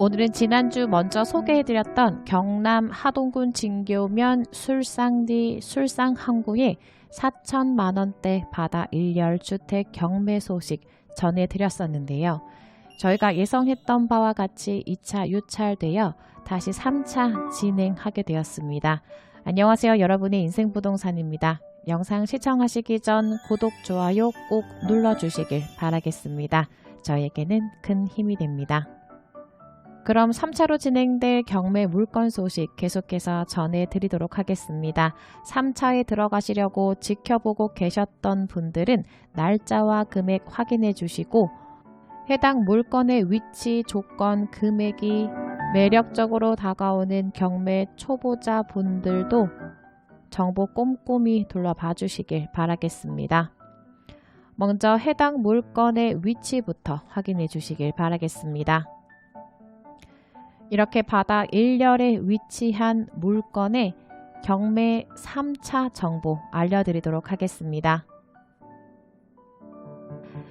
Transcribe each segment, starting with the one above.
오늘은 지난주 먼저 소개해드렸던 경남 하동군 진교면 술상리 술상항구의 4천만 원대 바다 일렬 주택 경매 소식 전해드렸었는데요. 저희가 예상했던 바와 같이 2차 유찰되어 다시 3차 진행하게 되었습니다. 안녕하세요. 여러분의 인생부동산입니다. 영상 시청하시기 전 구독, 좋아요 꼭 눌러주시길 바라겠습니다. 저에게는 큰 힘이 됩니다. 그럼 3차로 진행될 경매 물건 소식 계속해서 전해드리도록 하겠습니다. 3차에 들어가시려고 지켜보고 계셨던 분들은 날짜와 금액 확인해 주시고 해당 물건의 위치, 조건, 금액이 매력적으로 다가오는 경매 초보자 분들도 정보 꼼꼼히 둘러봐 주시길 바라겠습니다. 먼저 해당 물건의 위치부터 확인해 주시길 바라겠습니다. 이렇게 바다 일렬에 위치한 물건의 경매 3차 정보 알려드리도록 하겠습니다.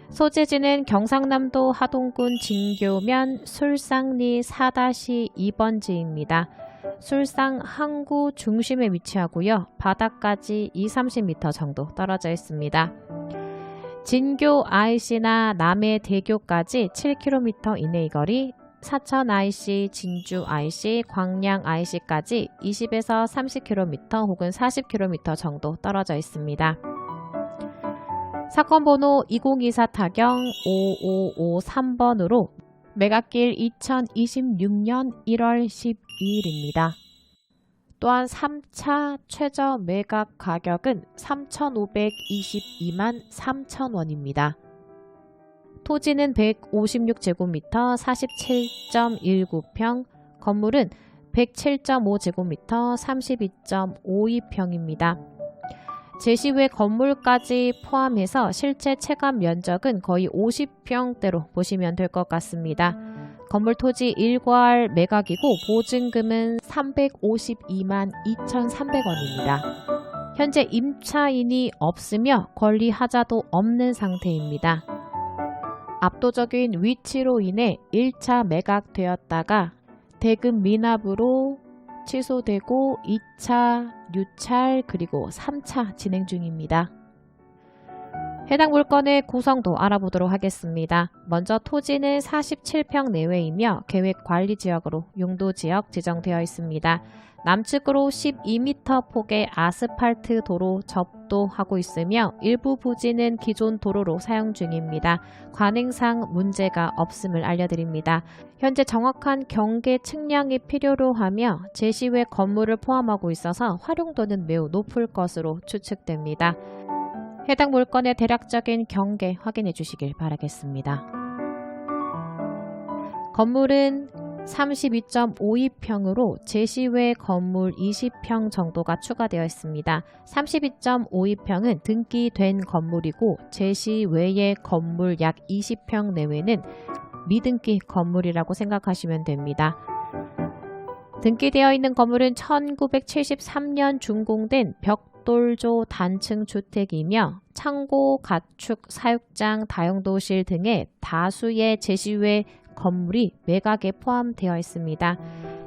소재지는 경상남도 하동군 진교면 술상리 4-2번지입니다. 술상 항구 중심에 위치하고요. 바다까지 2, 30m 정도 떨어져 있습니다. 진교 IC나 남해 대교까지 7km 이내의 거리, 사천 IC, 진주 IC, 광양 IC까지 20에서 30km 혹은 40km 정도 떨어져 있습니다. 사건 번호 2024 타경 5553번으로 매각길 2026년 1월 12일입니다. 또한 3차 최저 매각 가격은 3,522만 3천원입니다. 토지는 156제곱미터 47.19평, 건물은 107.5제곱미터 32.52평입니다. 제시외 건물까지 포함해서 실제 체감 면적은 거의 50평대로 보시면 될 것 같습니다. 건물 토지 일괄 매각이고 보증금은 352만 2,300원입니다. 현재 임차인이 없으며 권리 하자도 없는 상태입니다. 압도적인 위치로 인해 1차 매각되었다가 대금 미납으로 취소되고 2차 유찰 그리고 3차 진행 중입니다. 해당 물건의 구성도 알아보도록 하겠습니다. 먼저 토지는 47평 내외이며 계획관리지역으로 용도지역 지정되어 있습니다. 남측으로 12m 폭의 아스팔트 도로 접도하고 있으며 일부 부지는 기존 도로로 사용 중입니다. 관행상 문제가 없음을 알려드립니다. 현재 정확한 경계 측량이 필요로 하며 제시 외 건물을 포함하고 있어서 활용도는 매우 높을 것으로 추측됩니다. 해당 물건의 대략적인 경계 확인해 주시길 바라겠습니다. 건물은 32.52평으로 제시외 건물 20평 정도가 추가되어 있습니다. 32.52평은 등기된 건물이고 제시외의 건물 약 20평 내외는 미등기 건물이라고 생각하시면 됩니다. 등기되어 있는 건물은 1973년 준공된 벽돌조 단층 주택이며 창고, 가축, 사육장, 다용도실 등의 다수의 제시외 건물이 매각에 포함되어 있습니다.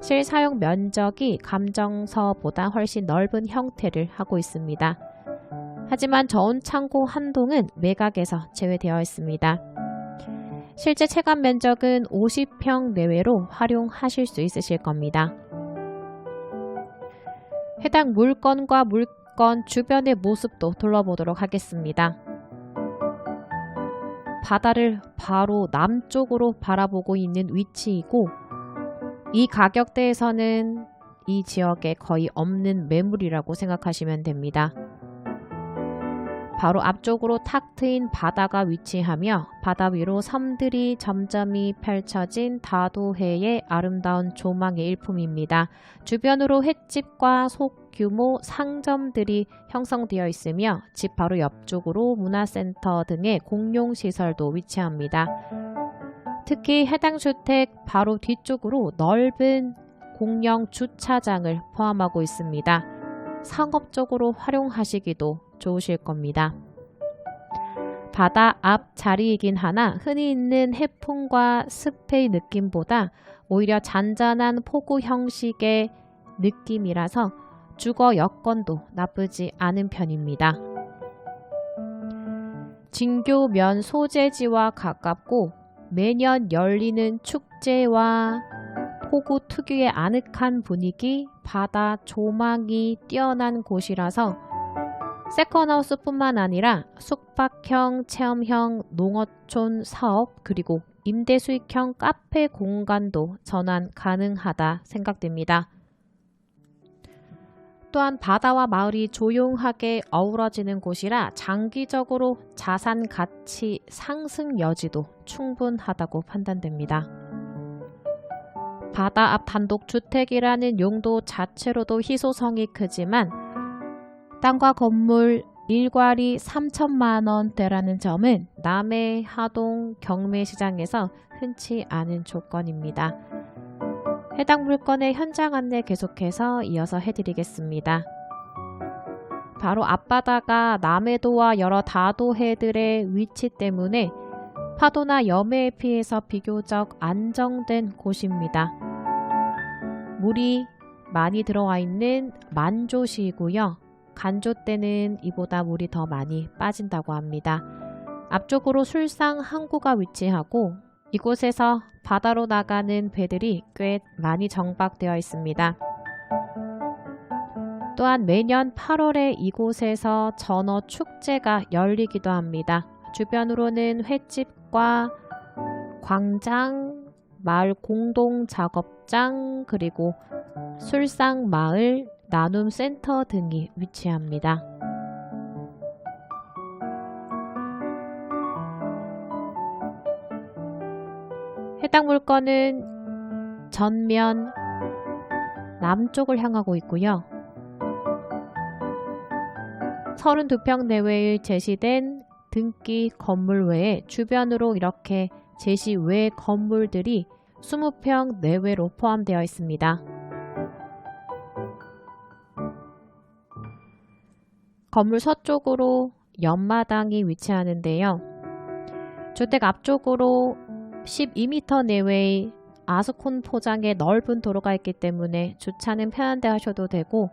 실사용 면적이 감정서보다 훨씬 넓은 형태를 하고 있습니다. 하지만 저온 창고 한 동은 매각에서 제외되어 있습니다. 실제 체감 면적은 50평 내외로 활용하실 수 있으실 겁니다. 해당 물건과 물건 주변의 모습도 둘러보도록 하겠습니다. 바다를 바로 남쪽으로 바라보고 있는 위치이고 이 가격대에서는 이 지역에 거의 없는 매물이라고 생각하시면 됩니다. 바로 앞쪽으로 탁 트인 바다가 위치하며 바다 위로 섬들이 점점이 펼쳐진 다도해의 아름다운 조망의 일품입니다. 주변으로 횟집과 소 규모 상점들이 형성되어 있으며 집 바로 옆쪽으로 문화센터 등의 공용시설도 위치합니다. 특히 해당 주택 바로 뒤쪽으로 넓은 공영 주차장을 포함하고 있습니다. 상업적으로 활용하시기도 좋으실 겁니다. 바다 앞 자리이긴 하나 흔히 있는 해풍과 습해의 느낌보다 오히려 잔잔한 폭우 형식의 느낌이라서 주거 여건도 나쁘지 않은 편입니다. 진교면 소재지와 가깝고 매년 열리는 축제와 폭우 특유의 아늑한 분위기, 바다 조망이 뛰어난 곳이라서 세컨하우스뿐만 아니라 숙박형, 체험형, 농어촌 사업 그리고 임대 수익형 카페 공간도 전환 가능하다 생각됩니다. 또한 바다와 마을이 조용하게 어우러지는 곳이라 장기적으로 자산 가치 상승 여지도 충분하다고 판단됩니다. 바다 앞 단독 주택이라는 용도 자체로도 희소성이 크지만 땅과 건물 일괄이 3천만 원대라는 점은 남해, 하동, 경매 시장에서 흔치 않은 조건입니다. 해당 물건의 현장 안내 계속해서 이어서 해드리겠습니다. 바로 앞바다가 남해도와 여러 다도해들의 위치 때문에 파도나 염해에 피해서 비교적 안정된 곳입니다. 물이 많이 들어와 있는 만조시이고요. 간조 때는 이보다 물이 더 많이 빠진다고 합니다. 앞쪽으로 술상 항구가 위치하고 이곳에서 바다로 나가는 배들이 꽤 많이 정박되어 있습니다. 또한 매년 8월에 이곳에서 전어 축제가 열리기도 합니다. 주변으로는 횟집과 광장, 마을 공동 작업장, 그리고 술상 마을, 나눔 센터 등이 위치합니다. 해당 물건은 전면 남쪽을 향하고 있고요. 32평 내외의 제시된 등기 건물 외에 주변으로 이렇게 제시 외 건물들이 20평 내외로 포함되어 있습니다. 건물 서쪽으로 연마당이 위치하는데요. 주택 앞쪽으로 12m 내외의 아스콘 포장의 넓은 도로가 있기 때문에 주차는 편한데 하셔도 되고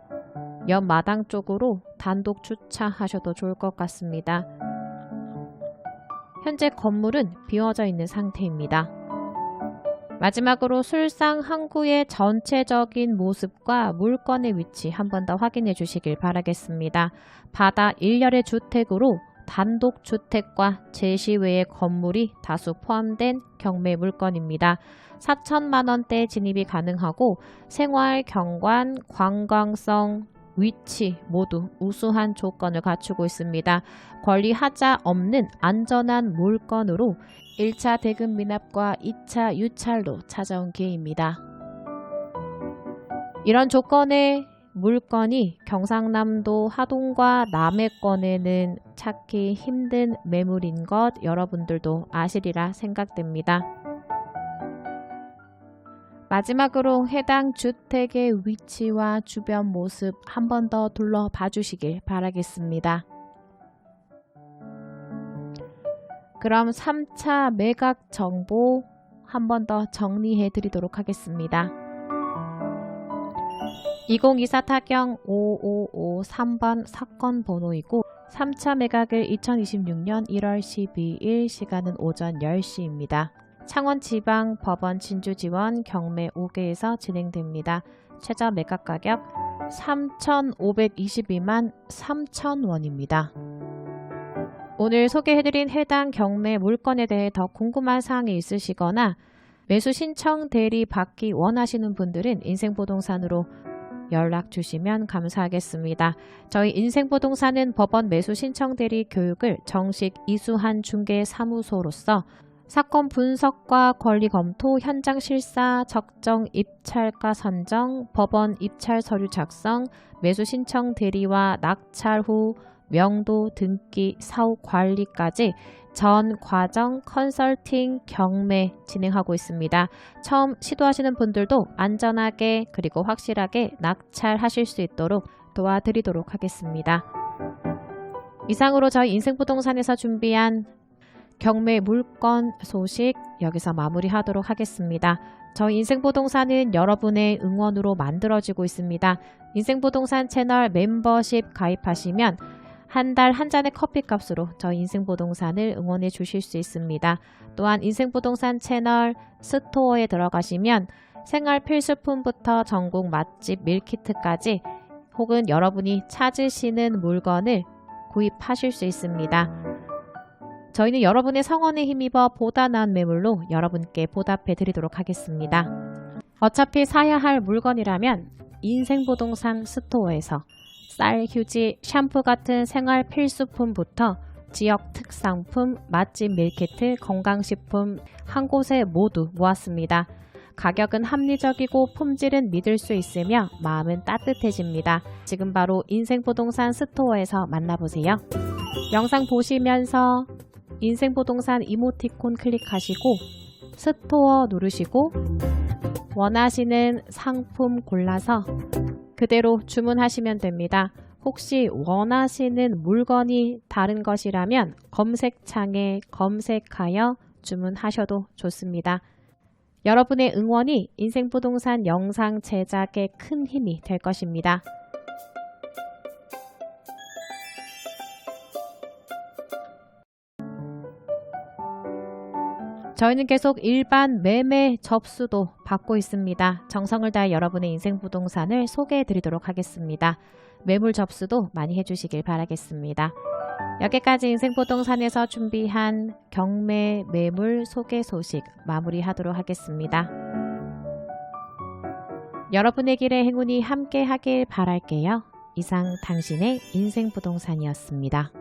옆 마당 쪽으로 단독 주차하셔도 좋을 것 같습니다. 현재 건물은 비워져 있는 상태입니다. 마지막으로 술상 항구의 전체적인 모습과 물건의 위치 한 번 더 확인해 주시길 바라겠습니다. 바다 일렬의 주택으로 단독 주택과 제시외의 건물이 다수 포함된 경매 물건입니다. 4천만 원대 진입이 가능하고 생활, 경관, 관광성, 위치 모두 우수한 조건을 갖추고 있습니다. 권리 하자 없는 안전한 물건으로 1차 대금 미납과 2차 유찰로 찾아온 기회입니다. 이런 조건의 물건이 경상남도 하동과 남해권에는 찾기 힘든 매물인 것 여러분들도 아시리라 생각됩니다. 마지막으로 해당 주택의 위치와 주변 모습 한 번 더 둘러봐 주시길 바라겠습니다. 그럼 3차 매각 정보 한 번 더 정리해 드리도록 하겠습니다. 2024 타경 5553번 사건 번호이고 3차 매각일 2026년 1월 12일 시간은 오전 10시입니다. 창원지방법원 진주지원 경매 5개에서 진행됩니다. 최저 매각 가격 3,522만 3,000원입니다. 오늘 소개해드린 해당 경매 물건에 대해 더 궁금한 사항이 있으시거나 매수 신청 대리 받기 원하시는 분들은 인생부동산으로 연락 주시면 감사하겠습니다. 저희 인생부동산은 법원 매수 신청 대리 교육을 정식 이수한 중개 사무소로서 사건 분석과 권리 검토, 현장 실사, 적정 입찰가 선정, 법원 입찰 서류 작성, 매수 신청 대리와 낙찰 후 명도, 등기, 사후 관리까지 전 과정 컨설팅 경매 진행하고 있습니다. 처음 시도하시는 분들도 안전하게 그리고 확실하게 낙찰하실 수 있도록 도와드리도록 하겠습니다. 이상으로 저희 인생부동산에서 준비한 경매 물건 소식 여기서 마무리하도록 하겠습니다. 저희 인생부동산은 여러분의 응원으로 만들어지고 있습니다. 인생부동산 채널 멤버십 가입하시면 한 달 한 잔의 커피 값으로 저희 인생부동산을 응원해 주실 수 있습니다. 또한 인생부동산 채널 스토어에 들어가시면 생활 필수품부터 전국 맛집 밀키트까지 혹은 여러분이 찾으시는 물건을 구입하실 수 있습니다. 저희는 여러분의 성원에 힘입어 보다 나은 매물로 여러분께 보답해 드리도록 하겠습니다. 어차피 사야 할 물건이라면 인생부동산 스토어에서 쌀, 휴지, 샴푸 같은 생활 필수품부터 지역 특상품, 맛집 밀키트, 건강식품 한 곳에 모두 모았습니다. 가격은 합리적이고 품질은 믿을 수 있으며 마음은 따뜻해집니다. 지금 바로 인생부동산 스토어에서 만나보세요. 영상 보시면서 인생부동산 이모티콘 클릭하시고 스토어 누르시고 원하시는 상품 골라서 그대로 주문하시면 됩니다. 혹시 원하시는 물건이 다른 것이라면 검색창에 검색하여 주문하셔도 좋습니다. 여러분의 응원이 인생부동산 영상 제작에 큰 힘이 될 것입니다. 저희는 계속 일반 매매 접수도 받고 있습니다. 정성을 다해 여러분의 인생 부동산을 소개해 드리도록 하겠습니다. 매물 접수도 많이 해주시길 바라겠습니다. 여기까지 인생 부동산에서 준비한 경매 매물 소개 소식 마무리하도록 하겠습니다. 여러분의 길에 행운이 함께 하길 바랄게요. 이상 당신의 인생 부동산이었습니다.